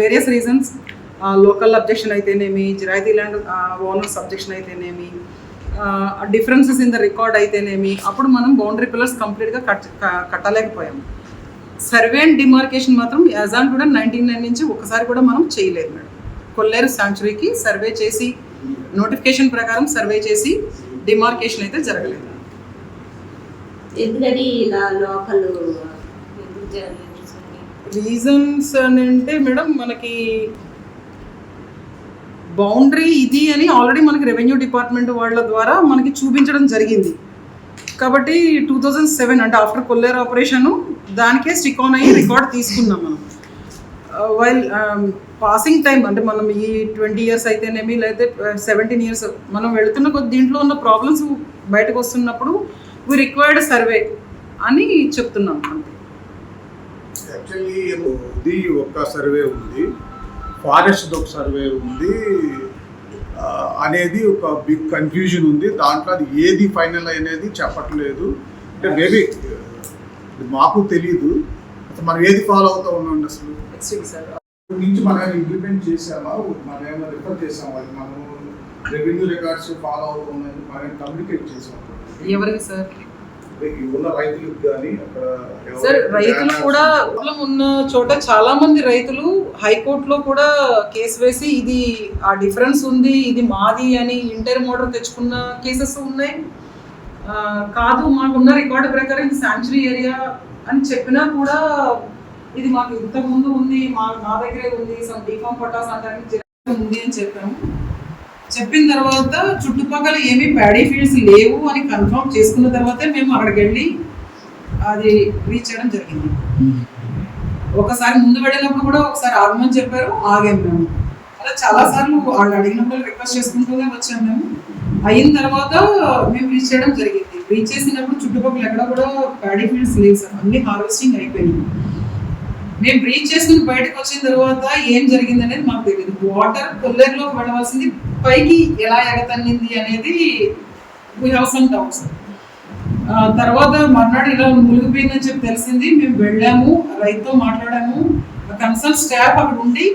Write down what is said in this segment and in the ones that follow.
Various reasons local objection అయితేనేమి జిరాయితీ land owners objection అయితేనేమి డిఫరెన్సెస్ ఇన్ ద రికార్డ్ అయితేనేమి అప్పుడు మనం బౌండరీ పిల్లర్స్ కంప్లీట్గా కట్ కట్టలేకపోయాము. సర్వే అండ్ డిమార్కేషన్ మాత్రం యాజ్ ఆన్ కూడా నైన్టీన్ నైన్ నుంచి ఒకసారి కూడా మనం చేయలేదు మేడం. కొల్లేరు శాంచురీకి సర్వే చేసి నోటిఫికేషన్ ప్రకారం సర్వే చేసి డిమార్కేషన్ అయితే జరగలేదు. ఎందుకని ఇలా లోకల్ రీజన్స్ అని అంటే మేడం మనకి బౌండరీ ఇది అని ఆల్రెడీ మనకి రెవెన్యూ డిపార్ట్మెంట్ వాళ్ళ ద్వారా మనకి చూపించడం జరిగింది. కాబట్టి టూ థౌజండ్ సెవెన్ అంటే ఆఫ్టర్ కొల్లేరు ఆపరేషను దానికే స్టిక్ ఆన్ అయ్యి రికార్డ్ తీసుకున్నాం మనం. వైల్ పాసింగ్ టైం అంటే మనం ఈ ట్వంటీ ఇయర్స్ అయితేనేమి లేకపోతే సెవెంటీన్ ఇయర్స్ మనం వెళుతున్న కొద్ది దీంట్లో ఉన్న ప్రాబ్లమ్స్ బయటకు వస్తున్నప్పుడు వి రిక్వైర్డ్ సర్వే అని చెప్తున్నాం అంతే. యాక్చువల్లీ ఇది ఒక సర్వే ఉంది. ఫారెస్ట్ ఒక సర్వే ఉంది. అనేది ఒక బిగ్ కన్ఫ్యూజన్ ఉంది. దాంట్లో అది ఏది ఫైనల్ అనేది చెప్పట్లేదు. అంటే మేబీ మాకు తెలియదు మనం ఏది ఫాలో అవుతా ఉన్నాం అసలు? నుంచి మనం ఇంప్లిమెంట్ చేసామా మనం ఏమైనా రిఫర్ చేసాం వాళ్ళు మనం రెవెన్యూ రికార్డ్స్ ఫాలో అవుతూ ఉన్నది మనం కమ్యూనికేట్ చేసాం ఎవరికి సార్ సార్ రైతులు కూడా ప్రాబ్లం ఉన్న చోట చాలా మంది రైతులు హైకోర్టులో కూడా కేసు వేసి ఇది ఆ డిఫరెన్స్ ఉంది ఇది మాది అని ఇంటర్ మోడల్ తెచ్చుకున్న కేసెస్ ఉన్నాయి. కాదు మాకున్న రికార్డు ప్రకారం ఇది శాంచురీ ఏరియా అని చెప్పినా కూడా ఇది మాకు ఇంత ముందు ఉంది మా మా దగ్గరే ఉంది సమ్ డిఫామ్ పటాస్ అంటే ఉంది అని చెప్పాము. చెప్పిన తర్వాత చుట్టుపక్కల ఏమీ ప్యాడీ ఫీల్డ్స్ లేవు అని కన్ఫర్మ్ చేసుకున్న తర్వాతే మేము అక్కడికి వెళ్ళి అది రీచ్ చేయడం జరిగింది. ఒకసారి ముందు వెళ్ళినప్పుడు కూడా ఒకసారి ఆగమని చెప్పారు ఆగాం మేము. అలా చాలా సార్లు వాళ్ళు అడిగినప్పుడు రిక్వెస్ట్ చేసుకుంటూనే వచ్చాం మేము. అయిన తర్వాత మేము రీచ్ చేయడం జరిగింది. రీచ్ చేసినప్పుడు చుట్టుపక్కల ఎక్కడ కూడా ప్యాడీ ఫీల్డ్స్ లేవు సార్. అన్ని హార్వెస్టింగ్ అయిపోయినాయి మేము బ్రీచ్ చేసుకుని బయటకు వచ్చిన తర్వాత ఏం జరిగింది అనేది మాకు తెలియదు వాటర్ కొల్లర్లో పడవలసింది పైకి ఎలా ఎగతన్నింది అనేది వీ హ్యావ్ సమ్ డౌట్స్ తర్వాత మర్నాడు ఇలా మునిగిపోయిందని చెప్పి తెలిసింది. మేము వెళ్ళాము రైతుతో మాట్లాడాము. కన్సర్న్ స్టాఫ్ అక్కడ ఉండి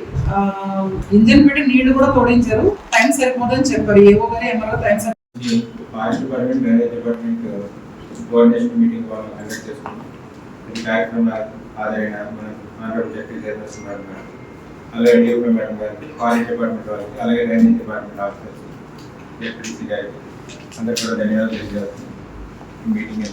ఇంజన్ పెట్టి నీళ్ళు కూడా తోడించారు. టైం సరిపోదని చెప్పారు. ఏవో కానీ ఎమ్మెల్యే టైం సరి డిపార్ట్మెంట్ కోఆర్డినేషన్ మీటింగ్ వాళ్ళు కండక్ట్ చేసుకున్నాం. కార్యక్రమం హాజరైన మన ఆనరబుల్ జడ్పీ చైర్పర్సన్ గారు మేడం అలాగే డిఓపీ మేడం గారికి ఫారెస్ట్ డిపార్ట్మెంట్ వాళ్ళకి అలాగే డిపార్ట్మెంట్ ఆఫీసర్స్ గారికి అందరికీ కూడా ధన్యవాదాలు మీటింగ్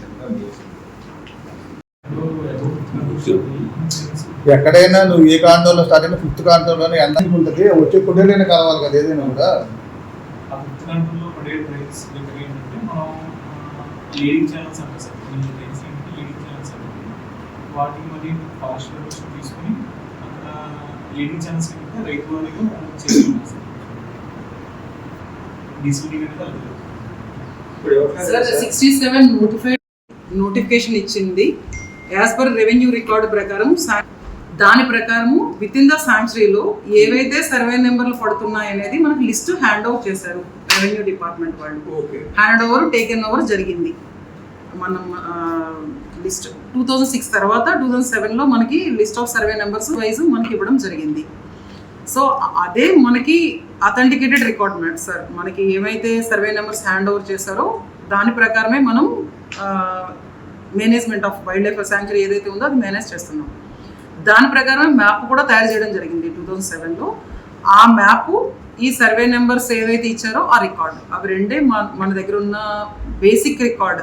ఎక్కడైనా నువ్వు ఏ కాండంలో స్టార్ట్ అయినా ఫిఫ్త్ కాండంలోనే ఎంత ఉంటుంది. వచ్చే కొద్దిలైనా కలవాలి కదా ఏదైనా కూడా. ఆ ఫిఫ్త్ గంటల్లో పడే దగ్గర ఏంటంటే మనం లీడింగ్ ఛానల్స్ అంటారు సార్ కొన్ని ట్రైన్స్ ఏంటంటే లీడింగ్ ఛానల్స్ అంటారు వాటిని మరి ఫాస్ట్ పర్మిషన్ తీసుకుని అక్కడ లీడింగ్ ఛానల్స్ కనుక రైతు వారిగా చేస్తున్నాం సార్. డీసీడీ కనుక sir sixty seven notified notification ఇచ్చింది. యాజ్ పర్ రెవెన్యూ రికార్డు ప్రకారం దాని ప్రకారము విత్ ఇన్ ద సాంచురీలో ఏవైతే సర్వే నెంబర్లు పడుతున్నాయి అనేది మనకు లిస్ట్ హ్యాండ్ ఓవర్ చేశారు రెవెన్యూ డిపార్ట్మెంట్ వాళ్ళు. Okay hand over taken over జరిగింది. మనం లిస్ట్ టూ థౌజండ్ సిక్స్ తర్వాత టూ థౌజండ్ సెవెన్లో మనకి list of survey numbers wise మనకి ఇవ్వడం జరిగింది. సో అదే మనకి అథెంటికేటెడ్ రికార్డ్ మ్యాట్ సార్. మనకి ఏమైతే సర్వే నెంబర్స్ హ్యాండ్ ఓవర్ చేశారో దాని ప్రకారమే మనం management of wild life sanctuary ఏదైతే ఉందో అది మేనేజ్ చేస్తున్నాం. దాని ప్రకారం మ్యాప్ కూడా తయారు చేయడం జరిగింది టూ థౌజండ్ సెవెన్లో ఆ మ్యాప్ ఈ సర్వే నెంబర్స్ ఏవైతే ఇచ్చారో ఆ రికార్డ్. అవి రెండే మన దగ్గర ఉన్న basic record.